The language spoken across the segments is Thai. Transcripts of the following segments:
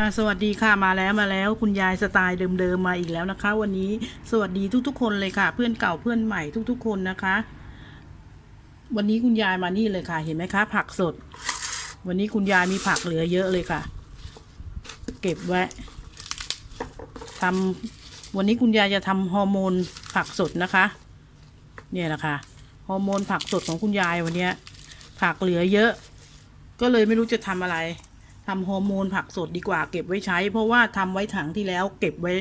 สวัสดีค่ะมาแล้วมาแล้วคุณยายสไตล์เดิมๆมาอีกแล้วนะคะ วันนี้สวัสดีทุกๆ คนเลยค่ะ เพื่อนเก่าเพื่อนใหม่ทุก ๆ คนนะคะ วันนี้คุณยายมานี่เลยค่ะ เห็นไหมคะ ผักสด วันนี้คุณยายมีผักเหลือเยอะเลยค่ะ เก็บไว้ทำวันนี้คุณยายจะทำฮอร์โมนผักสดนะคะ เนี่ยแหละค่ะฮอร์โมนผักสดของคุณยายวันเนี้ยผักเหลือเยอะ ก็เลยไม่รู้จะทำอะไร ทำฮอร์โมนผักสดดีกว่าเก็บไว้ใช้ เพราะว่าทำไว้ถังที่แล้วเก็บไว้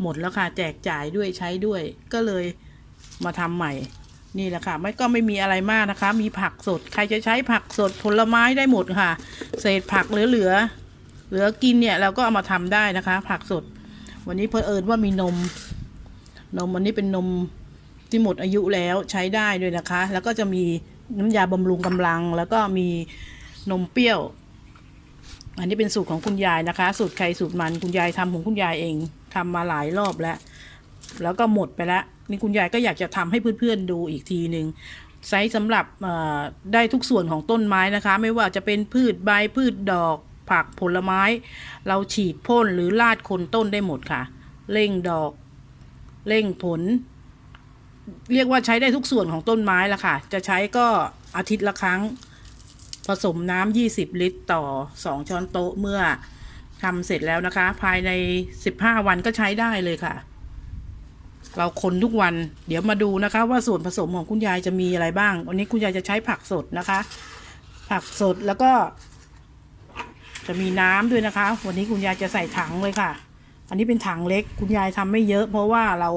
หมดแล้วค่ะ แจกจ่ายด้วยใช้ด้วย ก็เลยมาทำใหม่ นี่แหละค่ะไม่ก็ไม่มีอะไรมากนะคะ มีผักสด ใครจะใช้ผักสดผลไม้ได้หมดค่ะ เศษผักเหลือเหลือๆเหลือกินเนี่ยเราก็เอามาทำได้นะคะ ผักสด วันนี้เพอเอิญว่ามีนม นมวันนี้เป็นนมที่หมดอายุแล้วใช้ได้ด้วยนะคะ แล้วก็จะมีน้ำยาบำรุงกำลัง แล้วก็มีนมเปรี้ยว อันนี้เป็นสูตรของคุณยายนะคะ สูตรใครสูตรมันคุณยายทำของคุณยายเองทำมาหลายรอบแล้ว แล้วก็หมดไปแล้วนี่คุณยายก็อยากจะทำให้เพื่อนๆดูอีกทีหนึ่งไซส์สำหรับได้ทุกส่วนของต้นไม้นะคะ ไม่ว่าจะเป็นพืชใบพืชดอกผักผลไม้ เราฉีดพ่นหรือลาดคนต้นได้หมดค่ะ เร่งดอก เร่งผล เรียกว่าใช้ได้ทุกส่วนของต้นไม้ละค่ะ จะใช้ก็อาทิตย์ละครั้ง ผสมน้ำ20 ลิตรต่อ 2 ช้อนโต๊ะเมื่อทำเสร็จแล้วนะคะ ภายใน 15 วันก็ใช้ได้เลยค่ะ เราคนทุกวันเดี๋ยวมาดูนะคะ ว่าส่วนผสมของคุณยายจะมีอะไรบ้าง วันนี้คุณยายจะใช้ผักสดนะคะ ผักสดแล้วก็ จะมีน้ำด้วยนะคะ วันนี้คุณยายจะใส่ถังเลยค่ะ อันนี้เป็นถังเล็ก คุณยายทำไม่เยอะ เพราะว่าเรา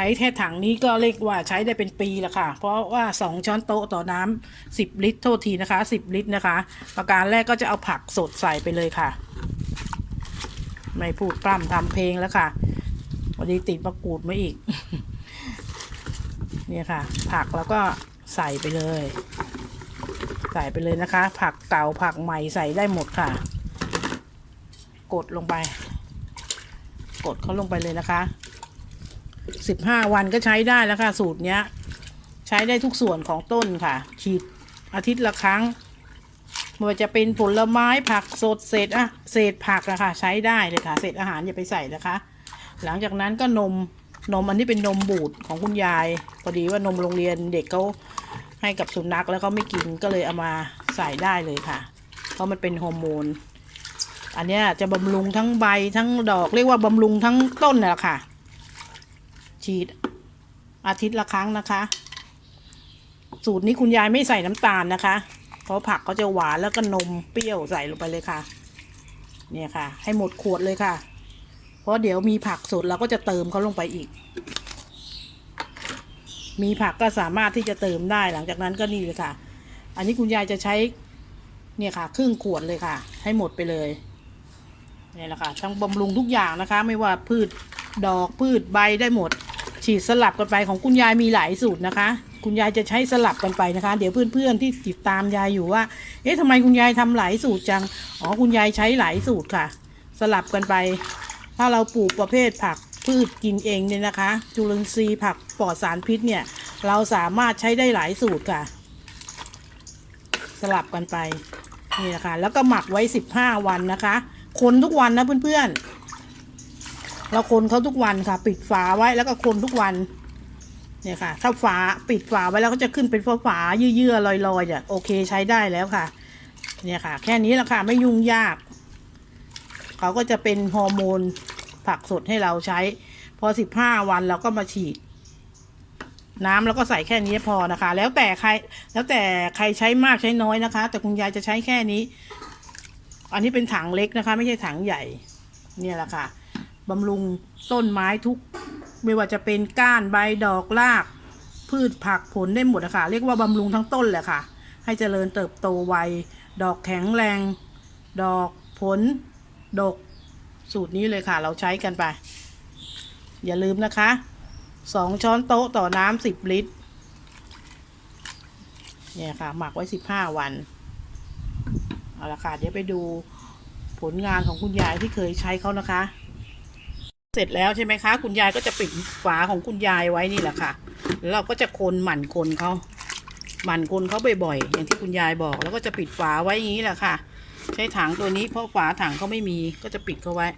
ช้แค่ถังนี้ก็เรียกว่าใช้ได้เป็นปีล้วค่ะ เพราะว่าสองช้อนโต๊ะต่อน้ำสิบลิตรโทษทีนะคะสิบลิตรนะคะ ประการแรกก็จะเอาผักสดใส่ไปเลยค่ะ ไม่พูดปล้ำทำเพลงแล้วค่ะวันนี้ติดประกูดมาอีก เนี่ยค่ะ ผักแล้วก็ใส่ไปเลย ใส่ไปเลยนะคะ ผักเก่าผักใหม่ใส่ได้หมดค่ะ กดลงไป กดเขาลงไปเลยนะคะ สิบห้าวันก็ใช้ได้แล้วค่ะ สูตรเนี้ย ใช้ได้ทุกส่วนของต้นค่ะ ฉีดอาทิตย์ละครั้งไม่ว่าจะเป็นผลไม้ผักสดเศษอะเศษผักนะคะใช้ได้เลยค่ะ เศษอาหารอย่าไปใส่นะคะ หลังจากนั้นก็นมนมอันนี้เป็นนมบูดของคุณยาย พอดีว่านมโรงเรียนเด็กเขาให้กับสุนัขแล้วเขาไม่กินก็เลยเอามาใส่ได้เลยค่ะ เพราะมันเป็นฮอร์โมน อันนี้จะบำรุงทั้งใบทั้งดอกเรียกว่าบำรุงทั้งต้นน่ะค่ะ ฉีด อาทิตย์ละครั้งนะคะ สูตรนี้คุณยายไม่ใส่น้ำตาลนะคะ เพราะผักเขาจะหวานแล้วก็นมเปรี้ยวใส่ลงไปเลยค่ะ เนี่ยค่ะ ให้หมดขวดเลยค่ะ เพราะเดี๋ยวมีผักสดเราก็จะเติมเขาลงไปอีก มีผักก็สามารถที่จะเติมได้หลังจากนั้นก็นี่เลยค่ะ อันนี้คุณยายจะใช้เนี่ยค่ะ ครึ่งขวดเลยค่ะ ให้หมดไปเลยนี่แหละค่ะทั้งบำรุงทุกอย่างนะคะ ไม่ว่าพืชดอกพืชใบได้หมด ฉีดสลับกันไปของคุณยายมีหลายสูตรนะคะ คุณยายจะใช้สลับกันไปนะคะ เดี๋ยวเพื่อนๆที่ติดตามยายอยู่ว่า เอ๊ะทำไมคุณยายทำหลายสูตรจัง อ๋อคุณยายใช้หลายสูตรค่ะ สลับกันไป ถ้าเราปลูกประเภทผักพืชกินเองเนี่ยนะคะ จุลินทรีย์ผักปลอดสารพิษเนี่ย เราสามารถใช้ได้หลายสูตรค่ะ สลับกันไปนี่นะคะ แล้วก็หมักไว้สิบห้าวันนะคะคนทุกวันนะเพื่อนๆ เราคนเขาทุกวันค่ะ ปิดฝาไว้แล้วก็คนทุกวันเนี่ยค่ะ ถ้าฝาปิดฝาไว้แล้วก็จะขึ้นเป็นฝาฝาเยื่อๆลอยๆเนี่ยโอเคใช้ได้แล้วค่ะ เนี่ยค่ะ แค่นี้แหละค่ะไม่ยุ่งยากเขาก็จะเป็นฮอร์โมนผักสดให้เราใช้ พอสิบห้าวันเราก็มาฉีด น้ำแล้วก็ใส่แค่นี้พอนะคะ แล้วแต่ใคร แล้วแต่ใครใช้มากใช้น้อยนะคะ แต่คุณยายจะใช้แค่นี้ อันนี้เป็นถังเล็กนะคะ ไม่ใช่ถังใหญ่ เนี่ยแหละค่ะ บำรุงต้นไม้ทุก ไม่ว่าจะเป็นก้านใบดอกราก พืชผักผลได้หมดนะคะเรียกว่าบำรุงทั้งต้นแหละค่ะ ให้เจริญเติบโตไวดอกแข็งแรง ดอกผล ดก สูตรนี้เลยค่ะ เราใช้กันไป อย่าลืมนะคะสองช้อนโต๊ะต่อน้ำสิบลิตร เนี่ยค่ะ หมักไว้สิบห้าวัน เอาละค่ะ เดี๋ยวไปดูผลงานของคุณยายที่เคยใช้เขานะคะ เสร็จแล้วใช่ไหมคะ คุณยายก็จะปิดฝาของคุณยายไว้นี่แหละค่ะแล้วเราก็จะคนหมั่นคนเขาหมั่นคนเขาบ่อยๆอย่างที่คุณยายบอก แล้วก็จะปิดฝาไว้อย่างนี้แหละค่ะ ใช้ถังตัวนี้เพราะฝาถังเขาไม่มีก็จะปิดเขาไว้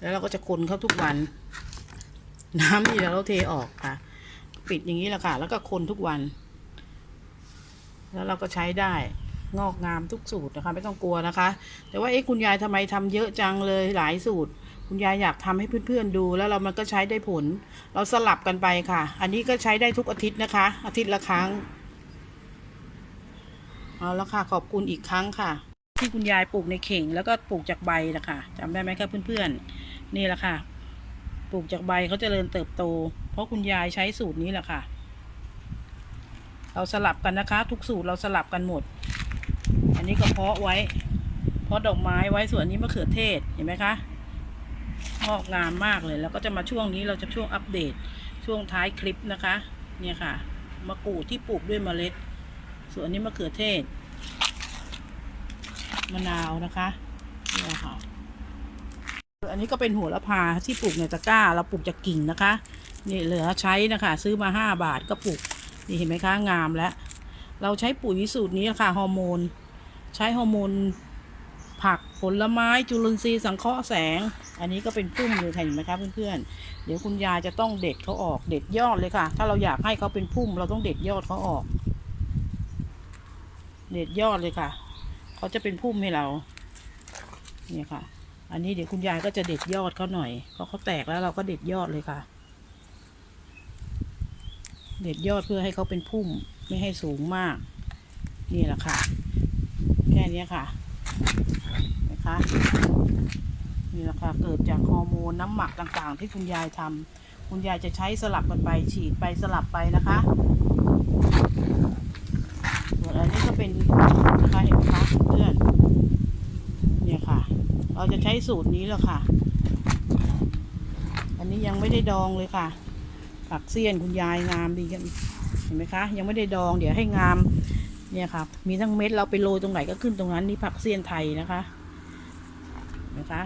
แล้วเราก็จะคนเขาทุกวัน น้ำที่เราเทออกค่ะ ปิดอย่างนี้แหละค่ะ แล้วก็คนทุกวัน แล้วเราก็ใช้ได้งอกงามทุกสูตรนะคะ ไม่ต้องกลัวนะคะ แต่ว่าเอ๊ะคุณยายทำไมทำเยอะจังเลยหลายสูตร คุณยายอยากทำให้เพื่อนๆดู แล้วเรามันก็ใช้ได้ผล เราสลับกันไปค่ะ อันนี้ก็ใช้ได้ทุกอาทิตย์นะคะ อาทิตย์ละครั้ง เอาละค่ะ ขอบคุณอีกครั้งค่ะ ที่คุณยายปลูกในเข่งแล้วก็ปลูกจากใบนะคะจำได้ไหมครับเพื่อนๆ นี่แหละค่ะ ปลูกจากใบเขาจเจริญเติบโต เพราะคุณยายใช้สูตรนี้แหละค่ะ เราสลับกันนะคะ ทุกสูตรเราสลับกันหมด อันนี้ก็เพาะไว้ เพาะดอกไม้ไว้ส่วนนี้มะเขือเทศเห็นไหมคะ งอกงามมากเลย แล้วก็จะมาช่วงนี้เราจะช่วงอัปเดตช่วงท้ายคลิปนะคะ เนี่ยค่ะมะกรูดที่ปลูกด้วยเมล็ด ส่วนนนี้มะเขือเทศ มะนาวนะคะเนี่ยค่ะอันนี้ก็เป็นหัวละพาที่ปลูกในตะกร้า เราปลูกจากกิ่งนะคะ นี่เหลือใช้นะคะ ซื้อมาห้าบาทก็ปลูกนี่เห็นไหมคะงามแล้ว เราใช้ปุ๋ยสูตรนี้ค่ะฮอร์โมน ใช้ฮอร์โมน ผักผลไม้จุลินทรีย์สังเคราะห์แสง อันนี้ก็เป็นพุ่มเลยค่ะเห็นไหมคะเพื่อนๆ เดี๋ยวคุณยายจะต้องเด็ดเขาออกเด็ดยอดเลยค่ะ ถ้าเราอยากให้เขาเป็นพุ่มเราต้องเด็ดยอดเขาออก เด็ดยอดเลยค่ะเขาจะเป็นพุ่มให้เราเนี่ยค่ะ อันนี้เดี๋ยวคุณยายก็จะเด็ดยอดเขาหน่อยเพราะเขาแตกแล้วเราก็เด็ดยอดเลยค่ะ เด็ดยอดเพื่อให้เขาเป็นพุ่มไม่ให้สูงมาก นี่แหละค่ะ แค่นี้ค่ะ นะคะนี่แหละค่ะเกิดจากฮอร์โมนน้ำหมักต่างๆ ที่คุณยายทำคุณยายจะใช้สลับกันไปฉีดไปสลับไปนะคะส่วนอันนี้ก็เป็นนะคะเห็นไหมคะเพื่อนเนี่ยค่ะ เราจะใช้สูตรนี้แหละค่ะ อันนี้ยังไม่ได้ดองเลยค่ะ ผักเสี้ยนคุณยายงามดีกันเห็นไหมคะ ยังไม่ได้ดองเดี๋ยวให้งามเนี่ยค่ะ มีทั้งเม็ดเราไปโรยตรงไหนก็ขึ้นตรงนั้นนี่ผักเสี้ยนไทยนะคะ นะคะ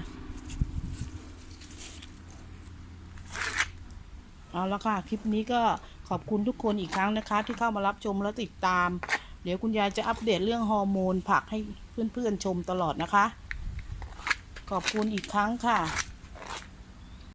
เอาละค่ะ คลิปนี้ก็ขอบคุณทุกคนอีกครั้งนะคะ ที่เข้ามารับชมและติดตาม เดี๋ยวคุณยายจะอัปเดตเรื่องฮอร์โมนผักให้เพื่อนๆชมตลอดนะคะ ขอบคุณอีกครั้งค่ะ